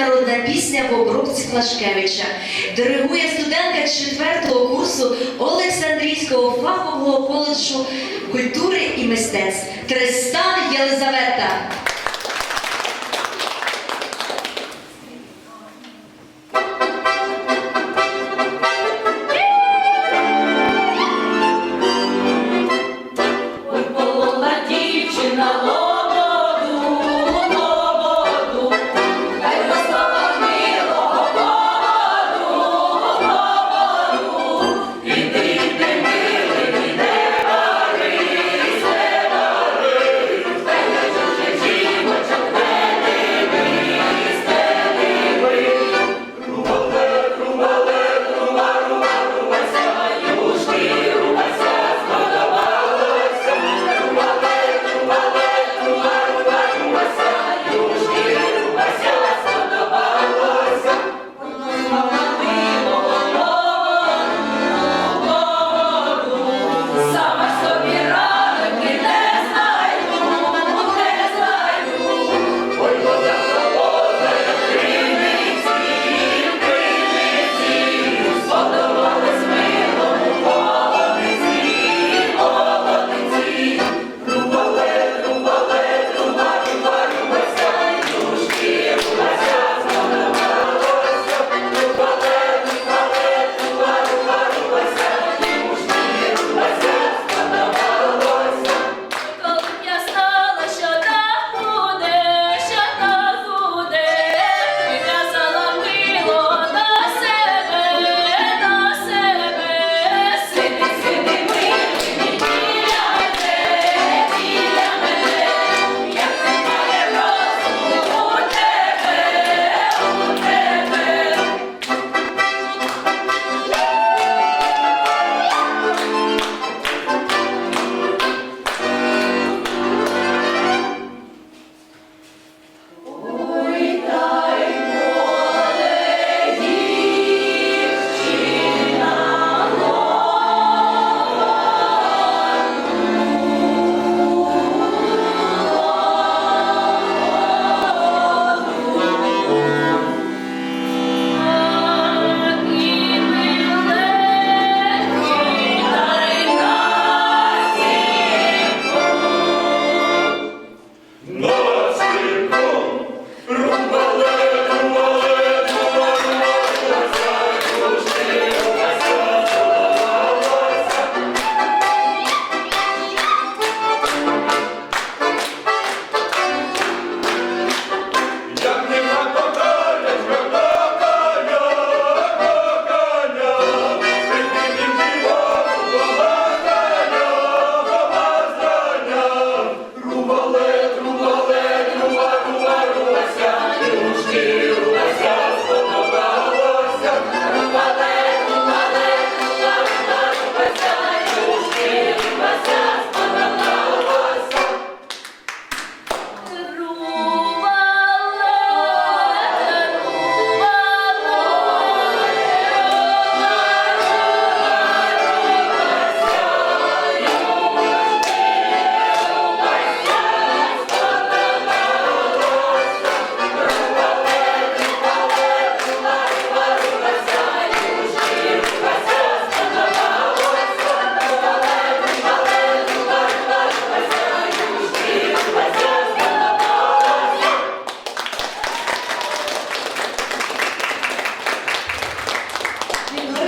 народна пісня в обробці Клашкевича. Диригує студентка 4 курсу Олександрійського фахового коледжу культури і мистецтв Тристан Єлизавета.